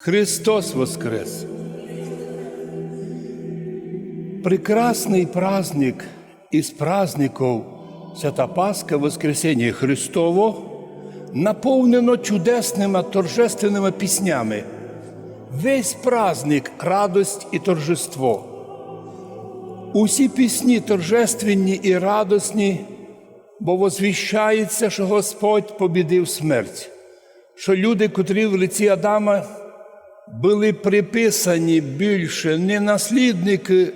Христос Воскрес! Прекрасний праздник із праздників Свята Пасха Воскресіння Христово наповнено чудесними торжественними піснями. Весь праздник радость і торжество. Усі пісні торжественні і радосні, бо возвіщається, що Господь побідив смерть, що люди, котрі в лиці Адама були приписані більше не наслідники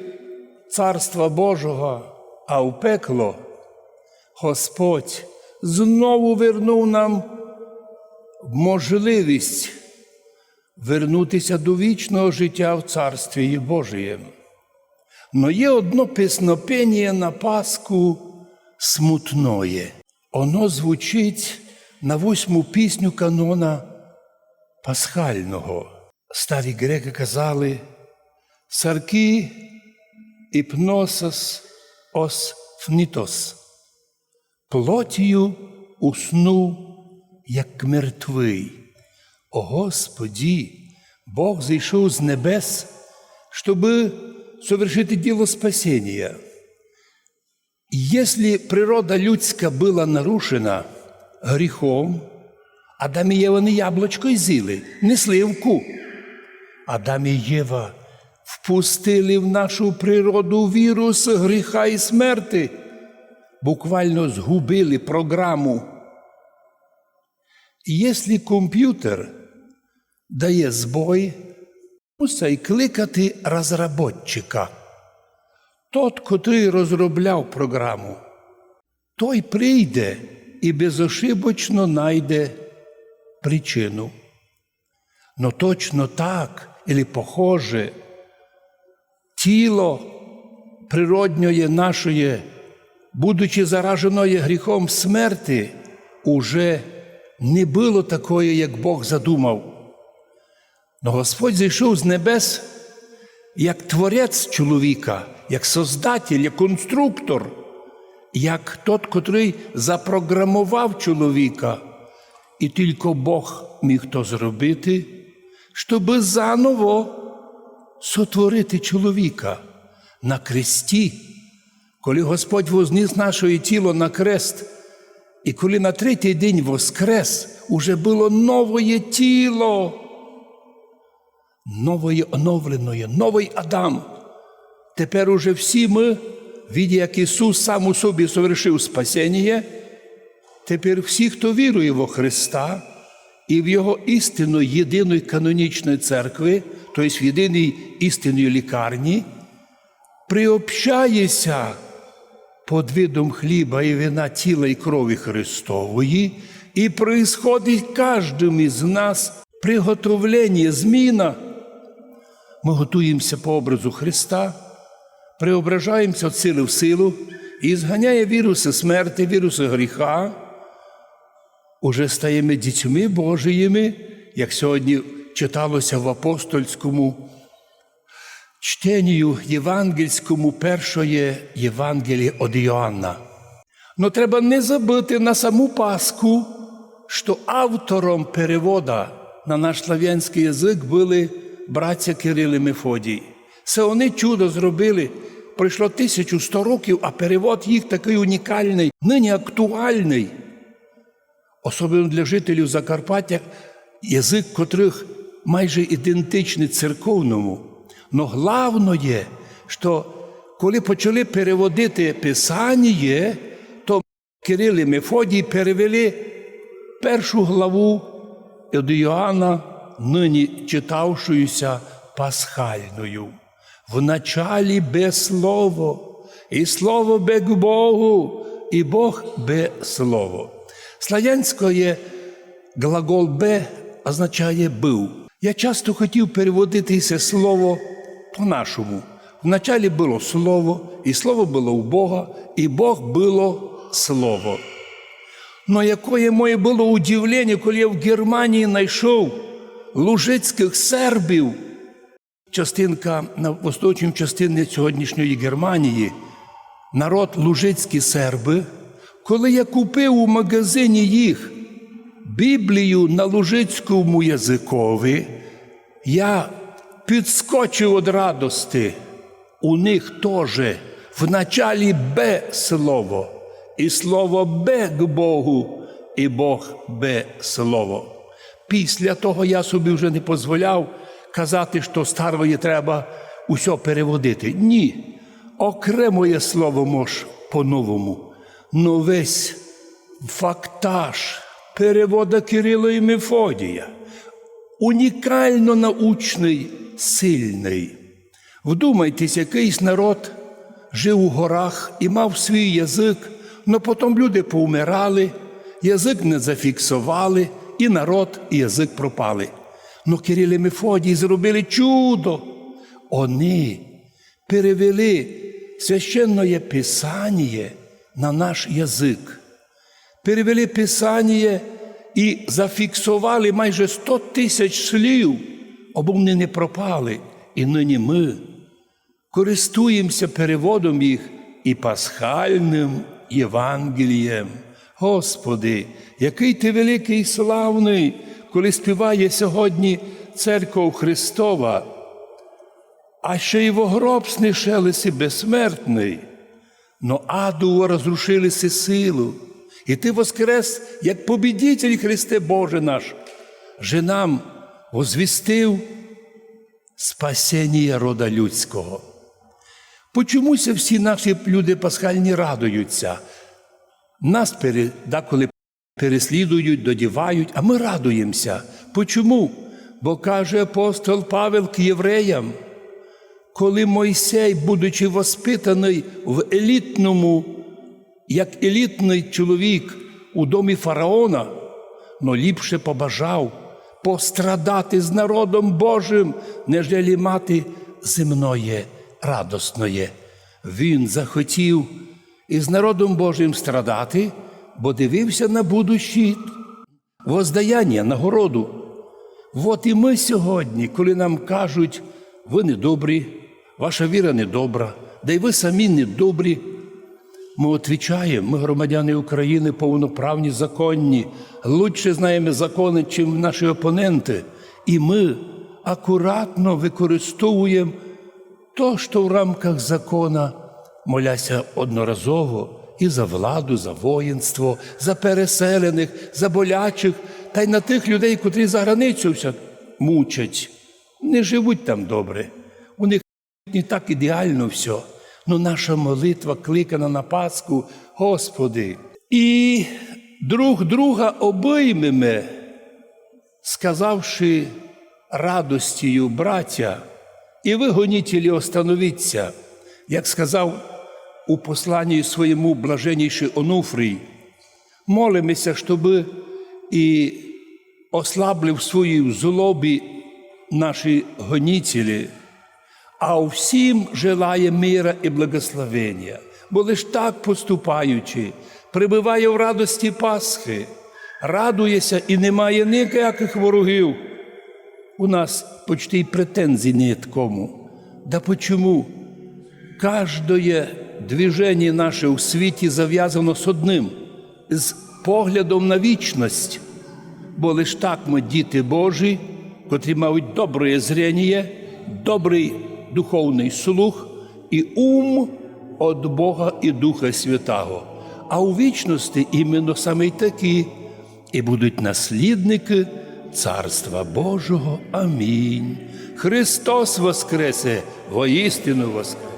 Царства Божого, а в пекло, Господь знову вернув нам можливість вернутися до вічного життя в Царстві Божієм. Но є одно песнопення на Пасху смутное. Воно звучить на восьму пісню канона Пасхального. Старі греки казали Сарки іпносос ос фнітос. Плотію уснув, як мертвий. О Господі, Бог зійшов з небес, щоби совершити діло спасения. Если природа людська була нарушена гріхом, Адам і Єва не яблучко й з'їли, не сливку. Адам і Єва впустили в нашу природу вірус гріха і смерти, буквально згубили програму. Якщо комп'ютер дає збой, мусить кликати розробника. Тот, котрий розробляв програму, той прийде і безошибочно знайде причину. Но точно так, или похоже, тіло природньої нашої, будучи зараженою гріхом смерти, уже не було такої, як Бог задумав. Но Господь зійшов з небес як творець чоловіка, як создатель, як конструктор, як тот, котрий запрограмував чоловіка. І тільки Бог міг то зробити, щоб заново сотворити чоловіка на кресті, коли Господь возніс наше тіло на крест, і коли на третій день воскрес, уже було нове тіло, нової оновленої, новий Адам. Тепер уже всі ми, віді, як Ісус сам у собі совершив спасіння, Тепер всі, хто вірує во Христа і в Його істину єдиної канонічної церкви, тобто в єдиній істинної лікарні, приобщається під видом хліба і вина тіла і крові Христової, і происходить кожним із нас приготовлення, зміна. Ми готуємося по образу Христа, преображаємося від сили в силу і зганяє віруси смерті, віруси гріха уже стаємо дітьми Божіїми, як сьогодні читалося в апостольському чтенню євангельському першої Євангелії від Іоанна. Но треба не забути на саму Пасху, що автором перевода на наш слав'янський язик були браття Кирил і Мефодій. Це вони чудо зробили. Пройшло 1100 років, а перевод їх такий унікальний, нині актуальний особливо для жителів Закарпаття, язик котрих майже ідентичний церковному. Но є, що коли почали переводити Писання, то Кирил і Мефодій перевели першу главу від Іоанна, нині читавшуюся пасхальною. В началі без слово, і слово без Богу, і Бог без слово. Славянське глагол «бе» означає був. Я часто хотів переводити це слово по-нашому. Вначалі було слово, і слово було у Бога, і Бог було слово. Но якое моє було удивлення, коли я в Германії знайшов лужицьких сербів, частинка на восточній частині сьогоднішньої Германії, народ лужицькі серби. Коли я купив у магазині їх Біблію на лужицькому язикові, Я підскочив від радости. У них теж в началі Б слово, і слово Б к Богу, і Бог Б слово. Після того я собі вже не дозволяв казати, що старої треба усе переводити. Ні. Окремоє слово мож по-новому. Но весь фактаж перевода Кирила і Мефодія унікально научний, сильний. Вдумайтесь, якийсь народ жив у горах і мав свій язик, але потім люди повмирали, язик не зафіксували, і народ, і язик пропали. Но Кирил і Мефодій зробили чудо. Вони перевели священне Писання на наш язик перевели Писання і зафіксували майже 100 тисяч слів, аби вони не пропали. І нині ми користуємося переводом їх і пасхальним Євангелієм. Господи, який ти великий і славний, коли співає сьогодні церков Христова, а ще й в гроб снишелися безсмертний. Но аду розрушилися силу, і ти воскрес, як побідитель Христе Боже наш, же нам возвістив спасіння рода людського. Почомуся всі наші люди пасхальні радуються. Нас деколи переслідують, додівають, а ми радуємося. Почому? Бо каже апостол Павел к євреям, коли Мойсей, будучи воспитаний в елітному, як елітний чоловік у домі фараона, но ліпше побажав пострадати з народом Божим, нежели мати земноє, радосноє. Він захотів із народом Божим страдати, бо дивився на будущі воздаяння, нагороду. От і ми сьогодні, коли нам кажуть, ви недобрі, ваша віра недобра, да й ви самі недобрі. Ми відповідаємо, ми громадяни України повноправні, законні, лучше знаємо закони, чим наші опоненти. І ми акуратно використовуємо то, що в рамках закона, моляся одноразово і за владу, за воїнство, за переселених, за болячих, та й на тих людей, котрі за границю мучать, не живуть там добре. Не так ідеально все. Ну наша молитва кликана на Пасху, Господи. І друг друга обіймемо, сказавши радостію браття, і ви, гонітелі, остановіться, як сказав у посланні своєму блаженніший Онуфрій, молимося, щоб і ослабли в своїй злобі наші гонітелі, а всім желає мира і благословення, бо лиш так поступаючи, прибиває в радості Пасхи, радується і немає ніяких ворогів. У нас почти й претензій нет кому. Да почему? Каждое движение наше у світі зав'язано з одним, з поглядом на вічність. Бо лиш так ми діти Божі, котрі мають добре зрення, добрий духовний слух і ум від Бога і Духа Святого. А у вічності іменно саме й такі і будуть наслідники Царства Божого. Амінь. Христос Воскресе, воістину Воскресе!